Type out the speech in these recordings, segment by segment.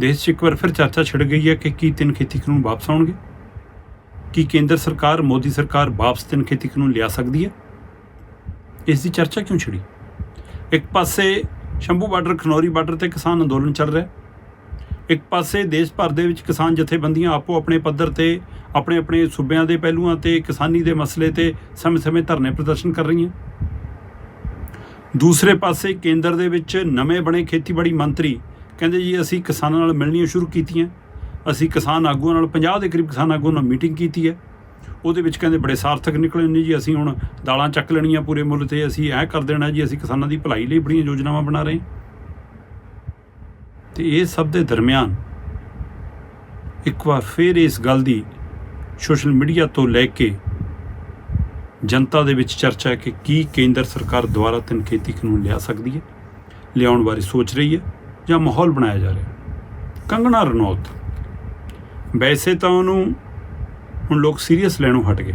ਦੇਸ਼ 'ਚ ਇੱਕ ਵਾਰ ਫਿਰ ਚਰਚਾ ਛਿੜ ਗਈ ਹੈ ਕਿ ਕੀ ਤਿੰਨ ਖੇਤੀ ਕਾਨੂੰਨ ਵਾਪਸ ਆਉਣਗੇ? ਕੀ ਕੇਂਦਰ ਸਰਕਾਰ, ਮੋਦੀ ਸਰਕਾਰ ਵਾਪਸ ਤਿੰਨ ਖੇਤੀ ਕਾਨੂੰਨ ਲਿਆ ਸਕਦੀ ਹੈ? ਇਸ ਦੀ ਚਰਚਾ ਕਿਉਂ ਛਿੜੀ? ਇੱਕ ਪਾਸੇ ਸ਼ੰਭੂ ਬਾਰਡਰ, ਖਨੌਰੀ ਬਾਰਡਰ ਤੇ ਕਿਸਾਨ ਅੰਦੋਲਨ ਚੱਲ ਰਿਹਾ ਇੱਕ ਪਾਸੇ ਦੇਸ਼ ਭਰ ਦੇ ਵਿੱਚ ਕਿਸਾਨ ਜਥੇਬੰਦੀਆਂ ਆਪੋ ਆਪਣੇ ਪੱਧਰ ਤੇ, ਆਪਣੇ ਆਪਣੇ ਸੂਬਿਆਂ ਦੇ ਪਹਿਲੂਆਂ ਤੇ, ਕਿਸਾਨੀ ਦੇ ਮਸਲੇ ਤੇ ਸਮੇਂ-ਸਮੇਂ ਧਰਨੇ ਪ੍ਰਦਰਸ਼ਨ ਕਰ ਰਹੀਆਂ। ਦੂਸਰੇ ਪਾਸੇ ਕੇਂਦਰ ਦੇ ਵਿੱਚ ਨਵੇਂ ਬਣੇ ਖੇਤੀਬਾੜੀ ਮੰਤਰੀ ਕਹਿੰਦੇ ਜੀ, ਅਸੀਂ ਕਿਸਾਨਾਂ ਨਾਲ ਮਿਲਣੀਆਂ ਸ਼ੁਰੂ ਕੀਤੀਆਂ। ਅਸੀਂ ਕਿਸਾਨ ਆਗੂਆਂ ਨਾਲ 50 ਦੇ ਕਰੀਬ ਕਿਸਾਨ ਆਗੂਆਂ ਨਾਲ ਮੀਟਿੰਗ ਕੀਤੀ ਹੈ। ਉਹਦੇ ਵਿੱਚ ਕਹਿੰਦੇ ਬੜੇ ਸਾਰਥਕ ਨਿਕਲੇ ਨੇ ਜੀ, ਅਸੀਂ ਹੁਣ ਦਾਲਾਂ ਚੱਕ ਲੈਣੀਆਂ ਪੂਰੇ ਮੁੱਲ ਤੇ, ਅਸੀਂ ਐ ਕਰ ਦੇਣਾ ਜੀ, ਅਸੀਂ ਕਿਸਾਨਾਂ ਦੀ ਭਲਾਈ ਲਈ ਬੜੀਆਂ ਯੋਜਨਾਵਾਂ ਬਣਾ ਰਹੇ ਹਾਂ। ਤੇ ਇਹ ਸਭ ਦੇ ਦਰਮਿਆਨ ਇੱਕ ਵਾਰ ਫਿਰ ਇਸ ਗੱਲ ਦੀ ਸੋਸ਼ਲ ਮੀਡੀਆ ਤੋਂ ਲੈ ਕੇ ਜਨਤਾ ਦੇ ਵਿੱਚ ਚਰਚਾ ਹੈ ਕਿ ਕੀ ਕੇਂਦਰ ਸਰਕਾਰ ਦੁਆਰਾ ਤਿੰਨ ਖੇਤੀ ਕਾਨੂੰਨ ਲਿਆ ਸਕਦੀ ਹੈ, ਲਿਆਉਣ ਬਾਰੇ ਸੋਚ ਰਹੀ ਹੈ। ਜਾਂ ਮਾਹੌਲ ਬਣਾਇਆ ਜਾ ਰਿਹਾ। ਕੰਗਣਾ ਰਣੌਤ। ਵੈਸੇ ਤਾਂ ਉਹਨੂੰ ਹੁਣ ਲੋਕ ਸੀਰੀਅਸ ਲੈਣੋਂ ਹਟ ਗਏ।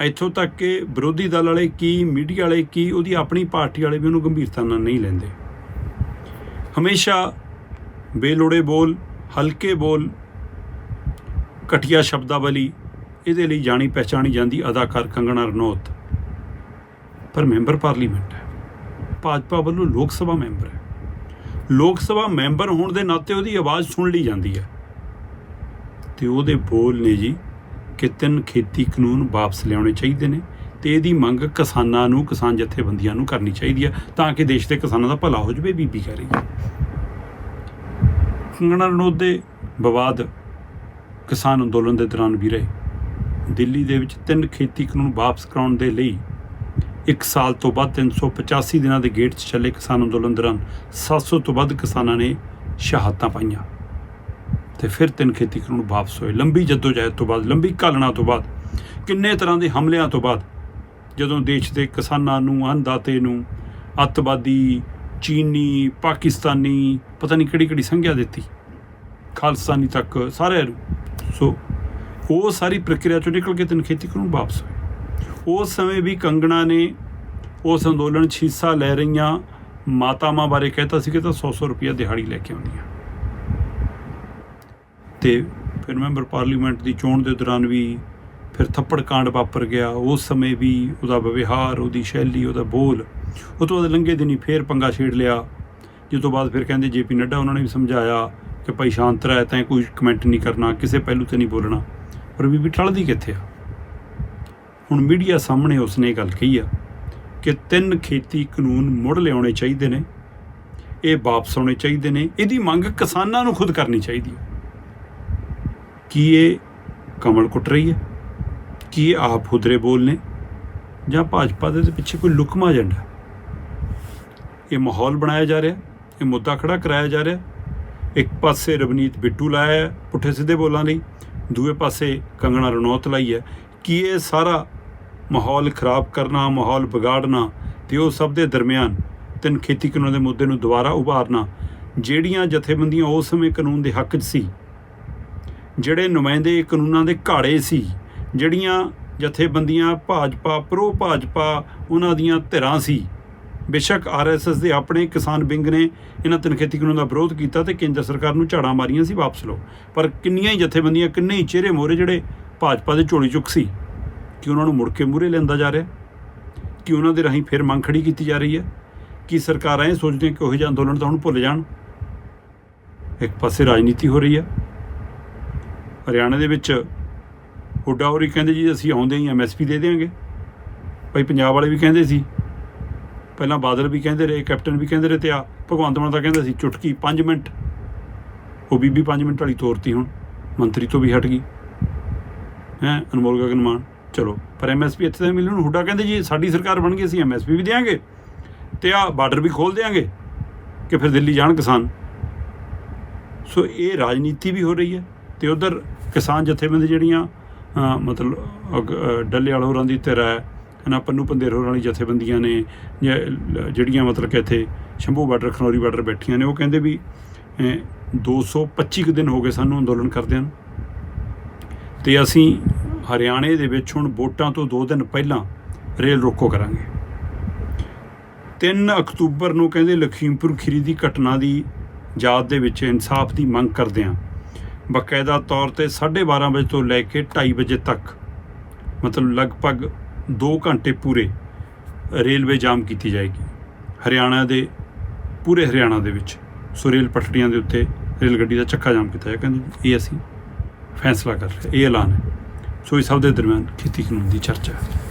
ਇੱਥੋਂ ਤੱਕ ਕਿ ਵਿਰੋਧੀ ਦਲ ਵਾਲੇ ਕੀ, ਮੀਡੀਆ ਵਾਲੇ ਕੀ, ਉਹਦੀ ਆਪਣੀ ਪਾਰਟੀ ਵਾਲੇ ਵੀ ਉਹਨੂੰ ਗੰਭੀਰਤਾ ਨਾਲ ਨਹੀਂ ਲੈਂਦੇ। ਹਮੇਸ਼ਾ ਬੇਲੋੜੇ ਬੋਲ, ਹਲਕੇ ਬੋਲ, ਘਟੀਆ ਸ਼ਬਦਾਵਲੀ, ਇਹਦੇ ਲਈ ਜਾਣੀ ਪਹਿਚਾਣੀ ਜਾਂਦੀ ਅਦਾਕਾਰ ਕੰਗਣਾ ਰਣੌਤ। ਪਰ ਮੈਂਬਰ ਪਾਰਲੀਮੈਂਟ ਹੈ। ਭਾਜਪਾ ਵੱਲੋਂ ਲੋਕ ਸਭਾ ਮੈਂਬਰ ਹੈ। ਲੋਕ ਸਭਾ ਮੈਂਬਰ ਹੋਣ ਦੇ ਨਾਤੇ ਉਹਦੀ ਆਵਾਜ਼ ਸੁਣ ਲਈ ਜਾਂਦੀ ਹੈ। ਤੇ ਉਹਦੇ ਬੋਲ ਨੇ ਜੀ ਕਿ ਤਿੰਨ ਖੇਤੀ ਕਾਨੂੰਨ ਵਾਪਸ ਲਿਆਉਣੇ ਚਾਹੀਦੇ ਨੇ ਤੇ ਇਹਦੀ ਮੰਗ ਕਿਸਾਨਾਂ ਨੂੰ, ਕਿਸਾਨ ਜਥੇਬੰਦੀਆਂ ਨੂੰ ਕਰਨੀ ਚਾਹੀਦੀ ਹੈ ਤਾਂ ਕਿ ਦੇਸ਼ ਦੇ ਕਿਸਾਨਾਂ ਦਾ ਭਲਾ ਹੋ ਜਾਵੇ, ਬੀਬੀ ਕਹਿ ਰਹੀ ਹੈ। ਕੰਗਣਾ ਰਣੌਤ ਦੇ ਵਿਵਾਦ ਕਿਸਾਨ ਅੰਦੋਲਨ ਦੇ ਦੌਰਾਨ ਵੀ ਰਹੇ। ਦਿੱਲੀ ਦੇ ਵਿੱਚ ਤਿੰਨ ਖੇਤੀ ਕਾਨੂੰਨ ਵਾਪਸ ਕਰਾਉਣ ਦੇ ਲਈ ਇੱਕ ਸਾਲ ਤੋਂ ਬਾਅਦ 385 ਦਿਨਾਂ ਦੇ ਗੇਟ 'ਚ ਚੱਲੇ ਕਿਸਾਨ ਅੰਦੋਲਨ ਦੌਰਾਨ 700 ਤੋਂ ਵੱਧ ਕਿਸਾਨਾਂ ਨੇ ਸ਼ਹਾਦਤਾਂ ਪਾਈਆਂ। ਤੇ ਫਿਰ ਤਿੰਨ ਖੇਤੀ ਕਾਨੂੰਨ ਵਾਪਸ ਹੋਏ। ਲੰਬੀ ਜਦੋਜਹਿਦ ਤੋਂ ਬਾਅਦ, ਲੰਬੀ ਘਾਲਣਾ ਤੋਂ ਬਾਅਦ, ਕਿੰਨੇ ਤਰ੍ਹਾਂ ਦੇ ਹਮਲਿਆਂ ਤੋਂ ਬਾਅਦ, ਜਦੋਂ ਦੇਸ਼ ਦੇ ਕਿਸਾਨਾਂ ਨੂੰ, ਅੰਨਦਾਤੇ ਨੂੰ ਅੱਤਵਾਦੀ, ਚੀਨੀ, ਪਾਕਿਸਤਾਨੀ, ਪਤਾ ਨਹੀਂ ਕਿਹੜੀ ਕਿਹੜੀ ਸੰਗਿਆ ਦਿੱਤੀ। ਖਾਲਸਾਨੀ ਤੱਕ ਸਾਰਿਆਂ ਨੂੰ। ਸੋ ਉਹ ਸਾਰੀ ਪ੍ਰਕਿਰਿਆ ਚੋਂ ਨਿਕਲ ਕੇ ਤਿੰਨ ਖੇਤੀ ਕਾਨੂੰਨ ਵਾਪਸ ਹੋਏ। ਉਸ ਸਮੇਂ ਵੀ ਕੰਗਣਾ ਨੇ ਉਸ ਅੰਦੋਲਨ 'ਚ ਹਿੱਸਾ ਲੈ ਰਹੀਆਂ ਮਾਤਾਵਾਂ ਬਾਰੇ ਕਹਿਤਾ ਸੀ ਕਿ ਤਾਂ 100-100 ਰੁਪਇਆ ਦਿਹਾੜੀ ਲੈ ਕੇ ਆਉਂਦੀਆਂ। ਤੇ ਫਿਰ ਮੈਂਬਰ ਪਾਰਲੀਮੈਂਟ ਦੀ ਚੋਣ ਦੇ ਦੌਰਾਨ ਵੀ ਫਿਰ ਥੱਪੜ ਕਾਂਡ ਵਾਪਰ ਗਿਆ। ਉਸ ਸਮੇਂ ਵੀ ਉਹਦਾ ਵਿਵਹਾਰ, ਉਹਦੀ ਸ਼ੈਲੀ, ਉਹਦਾ ਬੋਲ, ਉਹ ਤੋਂ ਬਾਅਦ ਲੰਘੇ ਦਿਨੀ ਫੇਰ ਪੰਗਾ ਛੇੜ ਲਿਆ। ਜਿਸ ਤੋਂ ਬਾਅਦ ਫਿਰ ਕਹਿੰਦੇ ਜੇਪੀ ਨੱਡਾ ਉਹਨਾਂ ਨੇ ਵੀ ਸਮਝਾਇਆ ਕਿ ਭਾਈ ਸ਼ਾਂਤ ਰਹਿ, ਤੈਂ ਕੋਈ ਕਮੈਂਟ ਨਹੀਂ ਕਰਨਾ, ਕਿਸੇ ਪਹਿਲੂ ਤੇ ਨਹੀਂ ਬੋਲਣਾ। ਪਰ ਬੀਬੀ ਠਲਦੀ ਕਿੱਥੇ ਆ? ਹੁਣ ਮੀਡੀਆ ਸਾਹਮਣੇ ਉਸਨੇ ਇਹ ਗੱਲ ਕਹੀ ਆ ਕਿ ਤਿੰਨ ਖੇਤੀ ਕਾਨੂੰਨ ਮੁੜ ਲਿਆਉਣੇ ਚਾਹੀਦੇ ਨੇ, ਇਹ ਵਾਪਸ ਆਉਣੇ ਚਾਹੀਦੇ ਨੇ, ਇਹਦੀ ਮੰਗ ਕਿਸਾਨਾਂ ਨੂੰ ਖੁਦ ਕਰਨੀ ਚਾਹੀਦੀ ਹੈ ਕੀ ਇਹ ਕਮਲ ਕੁੱਟ ਰਹੀ ਹੈ ਕੀ ਇਹ ਆਪ ਹੁਦਰੇ ਬੋਲ ਨੇ? ਜਾਂ ਭਾਜਪਾ ਦੇ ਪਿੱਛੇ ਕੋਈ ਲੁਕਮਾ ਏਜੰਡਾ? ਇਹ ਮਾਹੌਲ ਬਣਾਇਆ ਜਾ ਰਿਹਾ, ਇਹ ਮੁੱਦਾ ਖੜਾ ਕਰਾਇਆ ਜਾ ਰਿਹਾ। ਇੱਕ ਪਾਸੇ ਰਵਨੀਤ ਬਿੱਟੂ ਲਾਇਆ ਪੁੱਠੇ ਸਿੱਧੇ ਬੋਲਾਂ ਲਈ, ਦੂਏ ਪਾਸੇ ਕੰਗਣਾ ਰਣੌਤ ਲਾਈ ਹੈ ਕੀ ਇਹ ਸਾਰਾ ਮਾਹੌਲ ਖਰਾਬ ਕਰਨਾ, ਮਾਹੌਲ ਵਿਗਾੜਨਾ, ਤੇ ਉਹ ਸਭ ਦੇ ਦਰਮਿਆਨ ਤਿੰਨ ਖੇਤੀ ਕਾਨੂੰਨ ਦੇ ਮੁੱਦੇ ਨੂੰ ਦੁਬਾਰਾ ਉਭਾਰਨਾ, ਜਿਹੜੀਆਂ ਜਥੇਬੰਦੀਆਂ ਉਸ ਸਮੇਂ ਕਾਨੂੰਨ ਦੇ ਹੱਕ 'ਚ ਸੀ, ਜਿਹੜੇ ਨੁਮਾਇੰਦੇ ਕਾਨੂੰਨਾਂ ਦੇ ਘਾੜੇ ਸੀ, ਜਿਹੜੀਆਂ ਜਥੇਬੰਦੀਆਂ ਭਾਜਪਾ ਪ੍ਰੋ ਭਾਜਪਾ ਉਹਨਾਂ ਦੀਆਂ ਧਿਰਾਂ ਸੀ। ਬੇਸ਼ੱਕ ਆਰਐਸਐਸ ਦੇ ਆਪਣੇ ਕਿਸਾਨ ਵਿੰਗ ਨੇ ਇਹਨਾਂ ਤਿੰਨ ਖੇਤੀ ਕਾਨੂੰਨ ਦਾ ਵਿਰੋਧ ਕੀਤਾ ਤੇ ਕੇਂਦਰ ਸਰਕਾਰ ਨੂੰ ਝਾੜਾਂ ਮਾਰੀਆਂ ਸੀ ਵਾਪਸ ਲਓ। ਪਰ ਕਿੰਨੀਆਂ ਹੀ ਜਥੇਬੰਦੀਆਂ, ਕਿੰਨੇ ਹੀ ਚਿਹਰੇ ਮੋਰੇ ਜਿਹੜੇ ਭਾਜਪਾ ਦੇ ਝੋਲੀ ਚੁੱਕ ਸੀ। ਕਿ ਉਹਨਾਂ ਨੂੰ ਮੁੜ ਕੇ ਮੂਰੇ ਲੈਂਦਾ ਜਾ ਰਿਹਾ? ਕਿ ਉਹਨਾਂ ਦੇ ਰਾਹੀਂ ਫਿਰ ਮੰਗ ਖੜੀ ਕੀਤੀ ਜਾ ਰਹੀ ਹੈ? ਕਿ ਸਰਕਾਰਾਂ ਇਹ ਸੋਚਦੀਆਂ ਕਿ ਉਹ ਜਿਹਾ ਅੰਦੋਲਨ ਤਾਂ ਹੁਣ ਭੁੱਲ ਜਾਣ? ਇੱਕ ਪਾਸੇ ਰਾਜਨੀਤੀ ਹੋ ਰਹੀ ਹੈ। ਹਰਿਆਣਾ ਦੇ ਵਿੱਚ ਹੁੱਡਾ ਹੋਰੀ ਕਹਿੰਦੇ ਜੀ, ਅਸੀਂ ਆਉਂਦੇ ਹੀ ਐਮਐਸਪੀ ਦੇ ਦੇਵਾਂਗੇ ਭਾਈ ਪੰਜਾਬ ਵਾਲੇ ਵੀ ਕਹਿੰਦੇ ਸੀ। ਪਹਿਲਾਂ ਬਾਦਲ ਵੀ ਕਹਿੰਦੇ ਰਹੇ, ਕੈਪਟਨ ਵੀ ਕਹਿੰਦੇ ਰਹੇ ਤੇ ਆ ਭਗਵੰਤ ਮਾਨ ਤਾਂ ਕਹਿੰਦਾ ਸੀ ਚੁਟਕੀ 5 ਮਿੰਟ। ਉਹ ਬੀਬੀ 5 ਮਿੰਟ ਵਾਲੀ ਤੋਰਤੀ ਹੁਣ। ਮੰਤਰੀ ਤੋਂ ਵੀ ਹਟ ਗਈ। ਹੈ, ਅਨਮੋਲ ਗਗਨ ਮਾਨ। ਚਲੋ ਪਰ ਐਮਐਸਪੀ ਇੱਥੇ ਤਾਂ ਮਿਲਣ ਹੁੱਡਾ ਕਹਿੰਦੇ ਜੀ ਸਾਡੀ ਸਰਕਾਰ ਬਣ ਗਈ ਅਸੀਂ ਐਮਐਸਪੀ ਵੀ ਦੇਵਾਂਗੇ ਤੇ ਆ ਬਾਰਡਰ ਵੀ ਖੋਲ ਦੇਵਾਂਗੇ ਕਿ ਫਿਰ ਦਿੱਲੀ ਜਾਣ ਕਿਸਾਨ। ਸੋ ਇਹ ਰਾਜਨੀਤੀ ਵੀ ਹੋ ਰਹੀ ਹੈ ਤੇ ਉਧਰ ਕਿਸਾਨ ਜਥੇਬੰਦੀ ਜਿਹੜੀਆਂ ਮਤਲਬ ਅਗ- ਅ, ਡੱਲੇ ਵਾਲ ਹੋਰਾਂ ਦੀ ਧਿਰ ਹੈ ਹਨਾ ਪੰਨੂ ਪੰਦੇਰ ਹੋਰਾਂ ਵਾਲੀ ਜਥੇਬੰਦੀਆਂ ਨੇ ਜਾਂ ਜਿਹੜੀਆਂ ਮਤਲਬ ਕਿ ਇੱਥੇ ਸ਼ੰਭੂ ਬਾਰਡਰ ਖਨੌਰੀ ਬਾਰਡਰ ਬੈਠੀਆਂ ਨੇ ਉਹ ਕਹਿੰਦੇ ਵੀ ਅ, 225 ਕੁ ਦਿਨ ਹੋ ਗਏ ਸਾਨੂੰ ਅੰਦੋਲਨ ਕਰਦਿਆਂ ਨੂੰ। ਤੇ ਅਸੀਂ ਹਰਿਆਣੇ ਦੇ ਵਿੱਚ ਹੁਣ ਵੋਟਾਂ ਤੋਂ 2 ਦਿਨ ਪਹਿਲਾਂ ਰੇਲ ਰੋਕੋ ਕਰਾਂਗੇ। 3 ਅਕਤੂਬਰ ਨੂੰ ਕਹਿੰਦੇ ਲਖੀਮਪੁਰ ਖੀਰੀ ਦੀ ਘਟਨਾ ਦੀ ਯਾਦ ਦੇ ਵਿੱਚ ਇਨਸਾਫ ਦੀ ਮੰਗ ਕਰਦੇ ਹਾਂ। ਬਕਾਇਦਾ ਤੌਰ ਤੇ 12:30 ਵਜੇ ਤੋਂ ਲੈ ਕੇ 2:30 ਵਜੇ ਤੱਕ, ਮਤਲਬ ਲਗਭਗ 2 ਘੰਟੇ ਪੂਰੇ ਰੇਲਵੇ ਜਾਮ ਕੀਤੀ ਜਾਏਗੀ। ਹਰਿਆਣਾ ਦੇ, ਪੂਰੇ ਹਰਿਆਣਾ ਦੇ ਵਿੱਚ। ਸੋ ਰੇਲ ਪਟੜੀਆਂ ਦੇ ਉੱਤੇ ਰੇਲ ਗੱਡੀ ਦਾ ਚੱਕਾ ਜਾਮ ਕੀਤਾ ਜਾਏਗਾ ਕਹਿੰਦੇ ਇਹ ਅਸੀਂ ਫੈਸਲਾ ਕਰ ਰਹੇ ਇਹ ਐਲਾਨ ਹੈ। ਸੋ ਇਸ ਸਭ ਦੇ ਦਰਮਿਆਨ ਖੇਤੀ ਕਾਨੂੰਨ ਦੀ ਚਰਚਾ ਹੈ